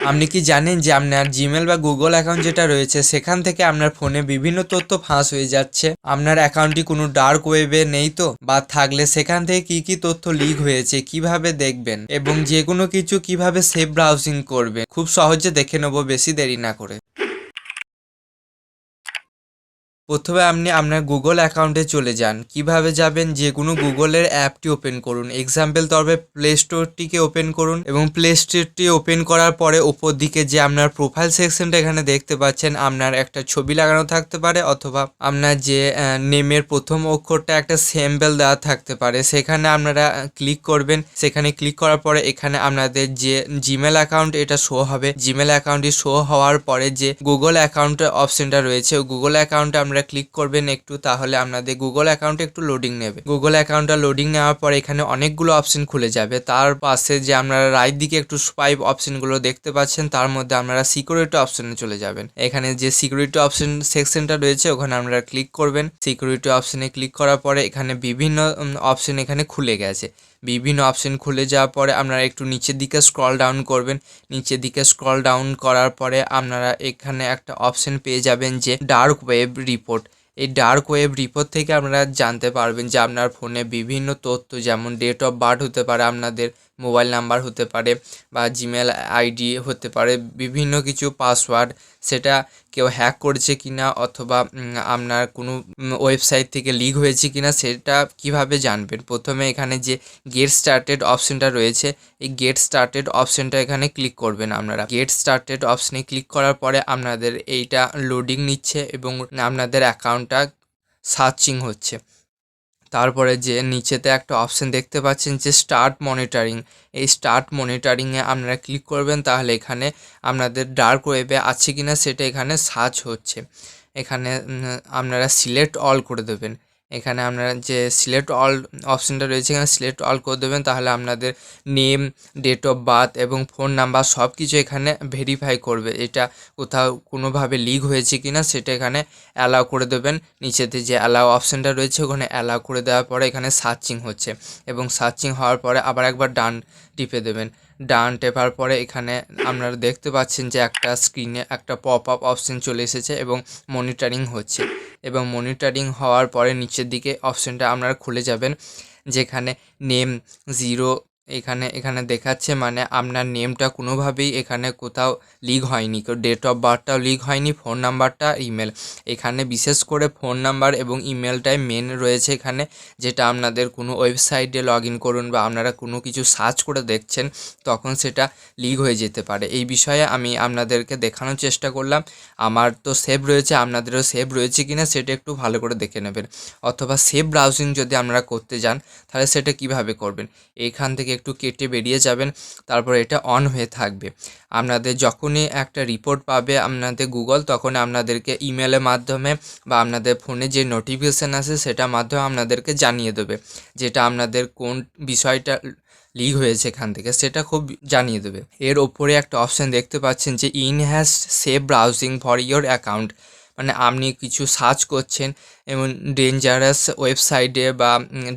আপনি কি জানেন যে আপনার জিমেল বা গুগল অ্যাকাউন্ট যেটা রয়েছে, সেখান থেকে আপনার ফোনে বিভিন্ন তথ্য ফাঁস হয়ে যাচ্ছে? আপনার অ্যাকাউন্টটি কোনো ডার্ক ওয়েবে নেই তো? বা থাকলে সেখান থেকে কি কি তথ্য লিক হয়েছে, কীভাবে দেখবেন? এবং যে কোনো কিছু কীভাবে সেফ ব্রাউজিং করবে খুব সহজে দেখে নেব, বেশি দেরি না করে। প্রথমে আপনি আপনার গুগল অ্যাকাউন্টে চলে যান। কীভাবে যাবেন? যে কোনো গুগলের অ্যাপটি ওপেন করুন। এক্সাম্পল তরফে প্লে স্টোরটিকে ওপেন করুন এবং প্লে স্টোরটি ওপেন করার পরে ওপর দিকে যে আপনার প্রোফাইল সেকশনটা এখানে দেখতে পাচ্ছেন, আপনার একটা ছবি লাগানো থাকতে পারে অথবা আপনার যে নেমের প্রথম অক্ষরটা একটা স্যাম্পল দেওয়া থাকতে পারে। সেখানে আপনারা ক্লিক করবেন। সেখানে ক্লিক করার পরে এখানে আপনাদের যে জিমেল অ্যাকাউন্ট এটা শো হবে। জিমেল অ্যাকাউন্টটি শো হওয়ার পরে যে গুগল অ্যাকাউন্টের অপশনটা রয়েছে গুগল অ্যাকাউন্টে আপনারা ক্লিক করবেন একটু, তাহলে আপনাদের গুগল অ্যাকাউন্টে একটু লোডিং নেবে। গুগল অ্যাকাউন্টটা লোডিং নেওয়ার পরে এখানে অনেকগুলো অপশন খুলে যাবে। তার পাশে যে আপনারা রাইট দিকে একটু স্পাইপ অপশনগুলো দেখতে পাচ্ছেন, তার মধ্যে আপনারা সিকিউরিটি অপশনে চলে যাবেন। এখানে যে সিকিউরিটি অপশন সেকশনটা রয়েছে, ওখানে আপনারা ক্লিক করবেন। সিকিউরিটি অপশনে ক্লিক করার পরে এখানে বিভিন্ন অপশন এখানে খুলে গেছে। বিভিন্ন অপশন খুলে যাওয়ার পরে আপনারা একটু নিচের দিকে স্ক্রল ডাউন করবেন। নিচের দিকে স্ক্রল ডাউন করার পরে আপনারা এখানে একটা অপশন পেয়ে যাবেন যে ডার্ক ওয়েব রিপোর্ট এই ডার্ক ওয়েব রিপোর্ট থেকে আপনারা জানতে পারবেন যে আপনার ফোনে বিভিন্ন তথ্য যেমন ডেট অফ বার্থ হতে পারে আপনাদের মোবাইল নাম্বার হতে পারে বা জিমেল আইডি হতে পারে, বিভিন্ন কিছু পাসওয়ার্ড সেটা কেউ হ্যাক করেছে কিনা অথবা আপনার কোনো ওয়েবসাইট থেকে লিক হয়েছে কিনা সেটা কীভাবে জানবেন? প্রথমে এখানে যে গেট স্টার্টেড অপশনটা রয়েছে, এই গেট স্টার্টেড অপশনটা এখানে ক্লিক করবেন আপনারা। গেট স্টার্টেড অপশনে ক্লিক করার পরে আপনাদের এইটা লোডিং নিচ্ছে এবং আপনাদের অ্যাকাউন্টটা সার্চিং হচ্ছে। তারপরে যে নিচেতে একটা অপশান দেখতে পাচ্ছেন যে স্টার্ট মনিটারিং এই স্টার্ট মনিটারিংয়ে আপনারা ক্লিক করবেন, তাহলে এখানে আপনাদের ডার্ক ওয়েবে আছে কিনা সেটা এখানে সার্চ হচ্ছে। এখানে আপনারা সিলেক্ট অল করে দেবেন। এখানে আপনারা যে সিলেক্ট অল অপশানটা রয়েছে, এখানে সিলেক্ট অল করে দেবেন, তাহলে আপনাদের নেম ডেট অফ বার্থ এবং ফোন নাম্বার সব কিছু এখানে ভেরিফাই করবে। এটা কোথাও কোনোভাবে লিক হয়েছে কি না সেটা এখানে অ্যালাউ করে দেবেন। নিচেতে যে অ্যালাউ অপশানটা রয়েছে, ওখানে অ্যালাউ করে দেওয়ার পরে এখানে সার্চিং হচ্ছে এবং সার্চিং হওয়ার পরে আবার একবার ডান টিপে দেবেন। ডান টেপার পরে এখানে আপনারা দেখতে পাচ্ছেন যে একটা স্ক্রিনে একটা পপ আপ অপশান চলে এসেছে এবং মনিটরিং হচ্ছে। এবং মনিটরিং হওয়ার পরে নিচের দিকে অপশানটা আপনারা খুলে যাবেন যেখানে নেম জিরো এখানে এখানে দেখাচ্ছে মানে আপনার নেমটা কোনোভাবেই এখানে কোথাও লিক হয়নি। ডেট অফ বার্থটাও লিক হয়নি ফোন নাম্বারটা ইমেল এখানে বিশেষ করে ফোন নাম্বার এবং ইমেলটাই মেন রয়েছে এখানে, যেটা আপনাদের কোনো ওয়েবসাইটে লগ ইন করুন বা আপনারা কোনো কিছু সার্চ করে দেখছেন, তখন সেটা লিক হয়ে যেতে পারে। এই বিষয়ে আমি আপনাদেরকে দেখানোর চেষ্টা করলাম। আমার তো সেভ রয়েছে, আপনাদেরও সেভ রয়েছে কিনা সেটা একটু ভালো করে দেখে নেবেন। অথবা সেভ ব্রাউজিং যদি আপনারা করতে যান, তাহলে সেটা কীভাবে করবেন? এইখান থেকে একটু কেটে বেরিয়ে যাবেন, তারপর এটা অন হয়ে থাকবে। আপনাদের যখনই একটা রিপোর্ট পাবে আপনাদের গুগল তখন আপনাদেরকে ইমেলের মাধ্যমে বা আপনাদের ফোনে যে নোটিফিকেশান আসে, সেটার মাধ্যমে আপনাদেরকে জানিয়ে দেবে যেটা আপনাদের কোন বিষয়টা লিক হয়েছে এখান থেকে, সেটা খুব জানিয়ে দেবে। এর ওপরে একটা অপশান দেখতে পাচ্ছেন যে enhanced safe browsing for your account মানে আপনি কিছু সার্চ করছেন, এবং ডেঞ্জারাস ওয়েবসাইটে বা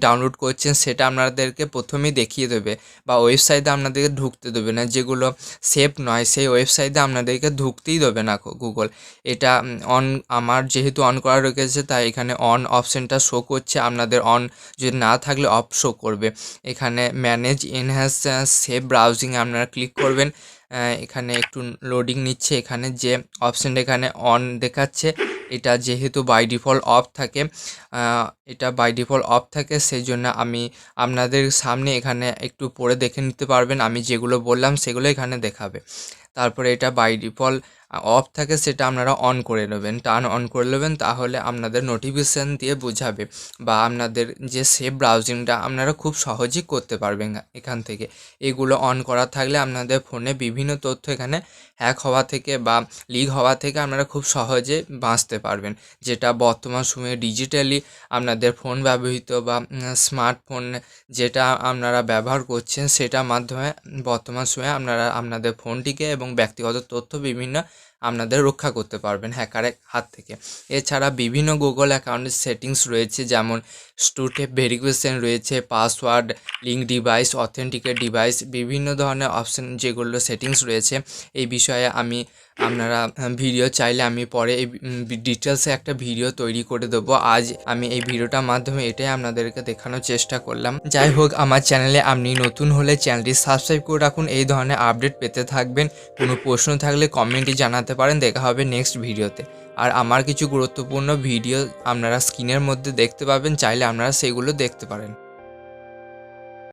ডাউনলোড করছেন, সেটা আপনাদেরকে প্রথমেই দেখিয়ে দেবে বা ওয়েবসাইটে আপনাদেরকে ঢুকতে দেবে না। যেগুলো সেফ নয়, সেই ওয়েবসাইটে আপনাদেরকে ঢুকতেই দেবে না গুগল এটা অন আমার যেহেতু অন করা রেখেছে তাই এখানে অন অপশানটা শো করছে। আপনাদের অন যদি না থাকলে অফ শো করবে। এখানে ম্যানেজ এনহ্যান্স সেভ ব্রাউজিং আপনারা ক্লিক করবেন। এখানে একটু লোডিং নিচ্ছে। এখানে যে অপশানটা এখানে অন দেখাচ্ছে, এটা যেহেতু বাই ডিফল্ট অফ থাকে এটা বাই ডিফল্ট অফ থাকে সেই জন্য আমি আপনাদের সামনে এখানে একটু পরে দেখে নিতে পারবেন। আমি যেগুলো বললাম সেগুলো এখানে দেখাবে। তারপরে এটা বাই ডিফল্ট অফ থাকে সেটা আপনারা অন করে নেবেন। টার্ন অন করে নেবেন তাহলে আপনাদের নোটিফিকেশান দিয়ে বোঝাবে বা আপনাদের যে সেভ ব্রাউজিংটা আপনারা খুব সহজেই করতে পারবেন এখান থেকে। এগুলো অন করা থাকলে আপনাদের ফোনে বিভিন্ন তথ্য এখানে হ্যাক হওয়া থেকে বা লিক হওয়া থেকে আপনারা খুব সহজে বাঁচতে পারবেন। যেটা বর্তমান সময়ে ডিজিটালি আপনাদের ফোন ব্যবহৃত বা স্মার্টফোন যেটা আপনারা ব্যবহার করছেন সেটার মাধ্যমে বর্তমান সময়ে আপনারা, আপনাদের ফোনটিকে এবং এবং ব্যক্তিগত তথ্য বিভিন্ন আপনাদের রক্ষা করতে পারবেন হ্যাকারের হাত থেকে। এছাড়া বিভিন্ন গুগল অ্যাকাউন্টের সেটিংস রয়েছে, যেমন স্টুটেপ ভেরিফিকেশন রয়েছে password link device authenticate device বিভিন্ন ধরনের অপশান যেগুলো সেটিংস রয়েছে। এই বিষয়ে আমি আপনারা ভিডিও চাইলে আমি পরে এই ডিটেলসে একটা ভিডিও তৈরি করে দেবো। আজ আমি এই ভিডিওটার মাধ্যমে এটাই আপনাদেরকে দেখানোর চেষ্টা করলাম। যাই হোক, আমার চ্যানেলে আপনি নতুন হলে চ্যানেলটি সাবস্ক্রাইব করে রাখুন। এই ধরনের আপডেট পেতে থাকবেন। কোনো প্রশ্ন থাকলে কমেন্টে জানাতে পারেন। দেখা হবে নেক্সট ভিডিওতে আর আমার কিছু গুরুত্বপূর্ণ ভিডিও আপনারা স্ক্রিনের মধ্যে দেখতে পাবেন। চাইলে আপনারা সেগুলো দেখতে পারেন।